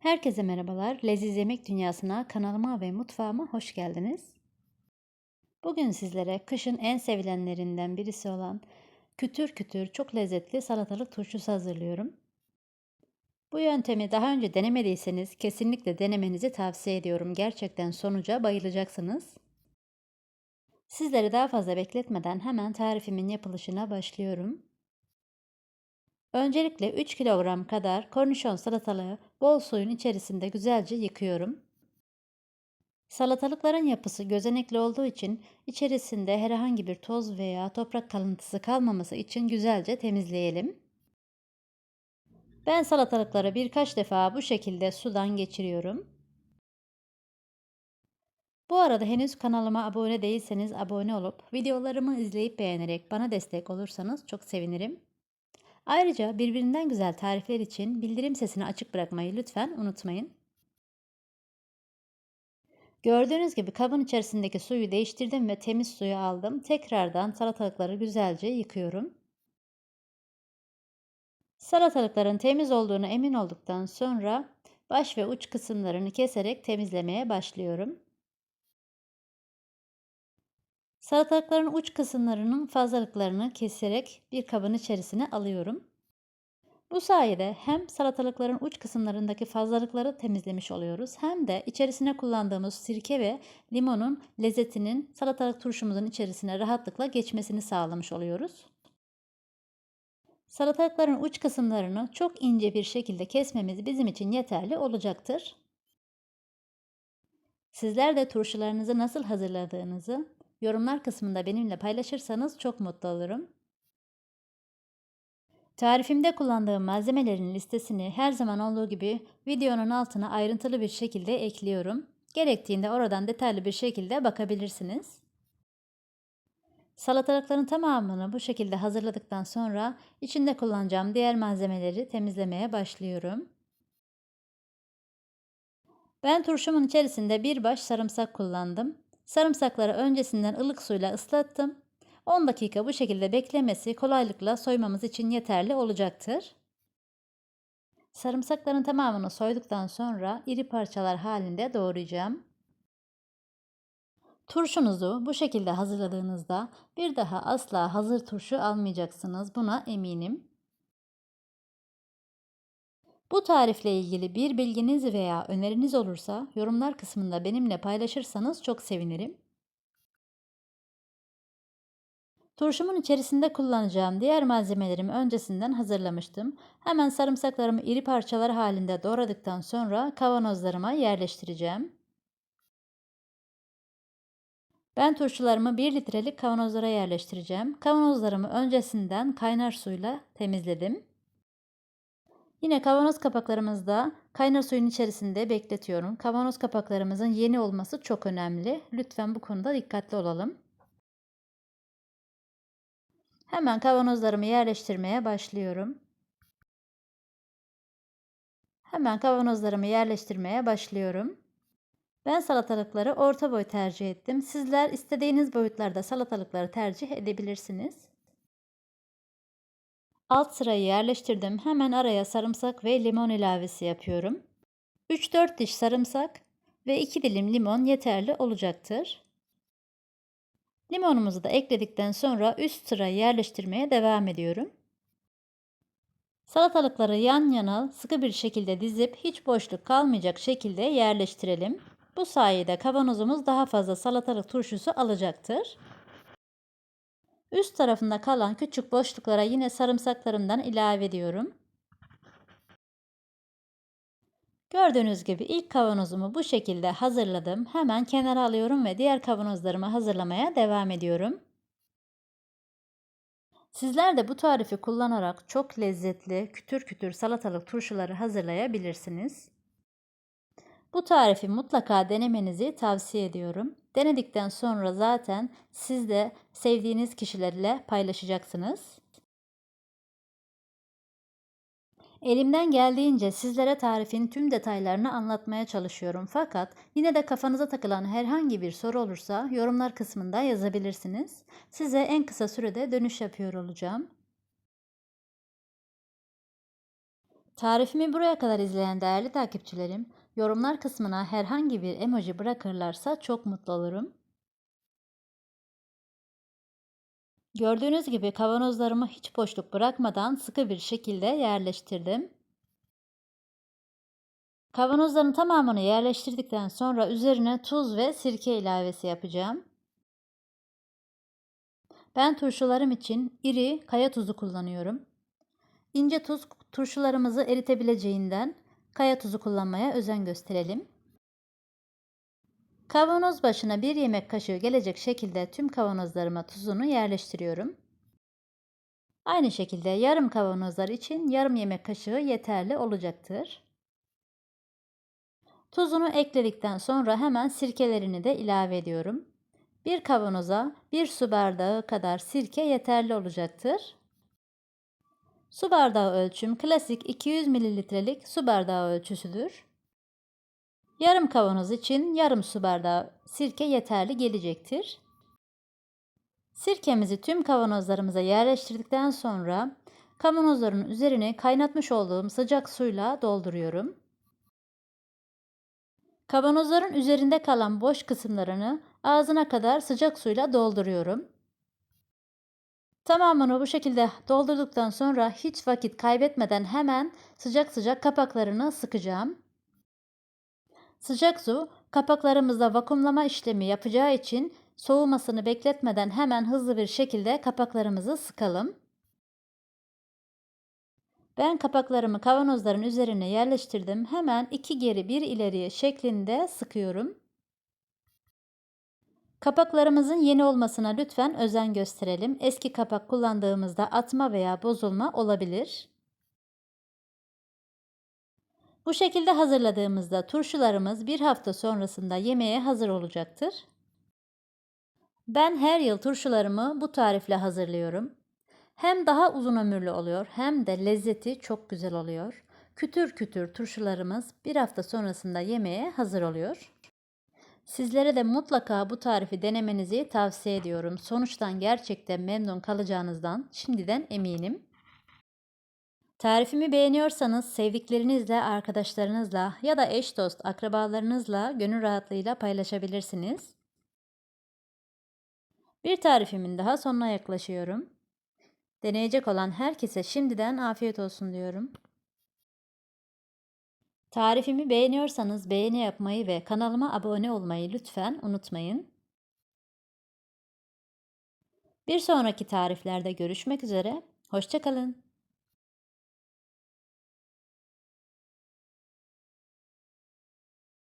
Herkese merhabalar. Leziz Yemek Dünyası'na, kanalıma ve mutfağıma hoş geldiniz. Bugün sizlere kışın en sevilenlerinden birisi olan kütür kütür çok lezzetli salatalık turşusu hazırlıyorum. Bu yöntemi daha önce denemediyseniz kesinlikle denemenizi tavsiye ediyorum. Gerçekten sonuca bayılacaksınız. Sizleri daha fazla bekletmeden hemen tarifimin yapılışına başlıyorum. Öncelikle 3 kilogram kadar kornişon salatalığı bol suyun içerisinde güzelce yıkıyorum. Salatalıkların yapısı gözenekli olduğu için içerisinde herhangi bir toz veya toprak kalıntısı kalmaması için güzelce temizleyelim. Ben salatalıkları birkaç defa bu şekilde sudan geçiriyorum. Bu arada henüz kanalıma abone değilseniz abone olup videolarımı izleyip beğenerek bana destek olursanız çok sevinirim. Ayrıca birbirinden güzel tarifler için bildirim sesini açık bırakmayı lütfen unutmayın. Gördüğünüz gibi kabın içerisindeki suyu değiştirdim ve temiz suyu aldım. Tekrardan salatalıkları güzelce yıkıyorum. Salatalıkların temiz olduğunu emin olduktan sonra baş ve uç kısımlarını keserek temizlemeye başlıyorum. Salatalıkların uç kısımlarının fazlalıklarını keserek bir kabın içerisine alıyorum. Bu sayede hem salatalıkların uç kısımlarındaki fazlalıkları temizlemiş oluyoruz hem de içerisine kullandığımız sirke ve limonun lezzetinin salatalık turşumuzun içerisine rahatlıkla geçmesini sağlamış oluyoruz. Salatalıkların uç kısımlarını çok ince bir şekilde kesmemiz bizim için yeterli olacaktır. Sizler de turşularınızı nasıl hazırladığınızı yorumlar kısmında benimle paylaşırsanız çok mutlu olurum. Tarifimde kullandığım malzemelerin listesini her zaman olduğu gibi videonun altına ayrıntılı bir şekilde ekliyorum. Gerektiğinde oradan detaylı bir şekilde bakabilirsiniz. Salatalıkların tamamını bu şekilde hazırladıktan sonra içinde kullanacağım diğer malzemeleri temizlemeye başlıyorum. Ben turşumun içerisinde bir baş sarımsak kullandım. Sarımsakları öncesinden ılık suyla ıslattım. 10 dakika bu şekilde beklemesi kolaylıkla soymamız için yeterli olacaktır. Sarımsakların tamamını soyduktan sonra iri parçalar halinde doğrayacağım. Turşunuzu bu şekilde hazırladığınızda bir daha asla hazır turşu almayacaksınız. Buna eminim. Bu tarifle ilgili bir bilginiz veya öneriniz olursa yorumlar kısmında benimle paylaşırsanız çok sevinirim. Turşumun içerisinde kullanacağım diğer malzemelerimi öncesinden hazırlamıştım. Hemen sarımsaklarımı iri parçalar halinde doğradıktan sonra kavanozlarıma yerleştireceğim. Ben turşularımı 1 litrelik kavanozlara yerleştireceğim. Kavanozlarımı öncesinden kaynar suyla temizledim. Yine kavanoz kapaklarımızda kaynar suyun içerisinde bekletiyorum. Kavanoz kapaklarımızın yeni olması çok önemli. Lütfen bu konuda dikkatli olalım. Hemen kavanozlarımı yerleştirmeye başlıyorum. Hemen kavanozlarımı yerleştirmeye başlıyorum. Ben salatalıkları orta boy tercih ettim. Sizler istediğiniz boyutlarda salatalıkları tercih edebilirsiniz. Alt sırayı yerleştirdim. Hemen araya sarımsak ve limon ilavesi yapıyorum. 3-4 diş sarımsak ve 2 dilim limon yeterli olacaktır. Limonumuzu da ekledikten sonra üst sırayı yerleştirmeye devam ediyorum. Salatalıkları yan yana sıkı bir şekilde dizip hiç boşluk kalmayacak şekilde yerleştirelim. Bu sayede kavanozumuz daha fazla salatalık turşusu alacaktır. Üst tarafında kalan küçük boşluklara yine sarımsaklarımdan ilave ediyorum. Gördüğünüz gibi ilk kavanozumu bu şekilde hazırladım. Hemen kenara alıyorum ve diğer kavanozlarımı hazırlamaya devam ediyorum. Sizler de bu tarifi kullanarak çok lezzetli kütür kütür salatalık turşuları hazırlayabilirsiniz. Bu tarifi mutlaka denemenizi tavsiye ediyorum. Denedikten sonra zaten siz de sevdiğiniz kişilerle paylaşacaksınız. Elimden geldiğince sizlere tarifin tüm detaylarını anlatmaya çalışıyorum. Fakat yine de kafanıza takılan herhangi bir soru olursa yorumlar kısmında yazabilirsiniz. Size en kısa sürede dönüş yapıyor olacağım. Tarifimi buraya kadar izleyen değerli takipçilerim, yorumlar kısmına herhangi bir emoji bırakırlarsa çok mutlu olurum. Gördüğünüz gibi kavanozlarımı hiç boşluk bırakmadan sıkı bir şekilde yerleştirdim. Kavanozların tamamını yerleştirdikten sonra üzerine tuz ve sirke ilavesi yapacağım. Ben turşularım için iri kaya tuzu kullanıyorum. İnce tuz turşularımızı eritebileceğinden kaya tuzu kullanmaya özen gösterelim. Kavanoz başına bir yemek kaşığı gelecek şekilde tüm kavanozlarıma tuzunu yerleştiriyorum. Aynı şekilde yarım kavanozlar için yarım yemek kaşığı yeterli olacaktır. Tuzunu ekledikten sonra hemen sirkelerini de ilave ediyorum. Bir kavanoza bir su bardağı kadar sirke yeterli olacaktır. Su bardağı ölçüm klasik 200 mililitrelik su bardağı ölçüsüdür. Yarım kavanoz için yarım su bardağı sirke yeterli gelecektir. Sirkemizi tüm kavanozlarımıza yerleştirdikten sonra kavanozların üzerine kaynatmış olduğum sıcak suyla dolduruyorum. Kavanozların üzerinde kalan boş kısımlarını ağzına kadar sıcak suyla dolduruyorum. Tamamını bu şekilde doldurduktan sonra hiç vakit kaybetmeden hemen sıcak sıcak kapaklarını sıkacağım. Sıcak su kapaklarımızda vakumlama işlemi yapacağı için soğumasını bekletmeden hemen hızlı bir şekilde kapaklarımızı sıkalım. Ben kapaklarımı kavanozların üzerine yerleştirdim. Hemen iki geri bir ileriye şeklinde sıkıyorum. Kapaklarımızın yeni olmasına lütfen özen gösterelim. Eski kapak kullandığımızda atma veya bozulma olabilir. Bu şekilde hazırladığımızda turşularımız bir hafta sonrasında yemeğe hazır olacaktır. Ben her yıl turşularımı bu tarifle hazırlıyorum. Hem daha uzun ömürlü oluyor hem de lezzeti çok güzel oluyor. Kütür kütür turşularımız bir hafta sonrasında yemeğe hazır oluyor. Sizlere de mutlaka bu tarifi denemenizi tavsiye ediyorum. Sonuçtan gerçekten memnun kalacağınızdan şimdiden eminim. Tarifimi beğeniyorsanız sevdiklerinizle, arkadaşlarınızla ya da eş dost akrabalarınızla gönül rahatlığıyla paylaşabilirsiniz. Bir tarifimin daha sonuna yaklaşıyorum. Deneyecek olan herkese şimdiden afiyet olsun diyorum. Tarifimi beğeniyorsanız beğeni yapmayı ve kanalıma abone olmayı lütfen unutmayın. Bir sonraki tariflerde görüşmek üzere. Hoşçakalın.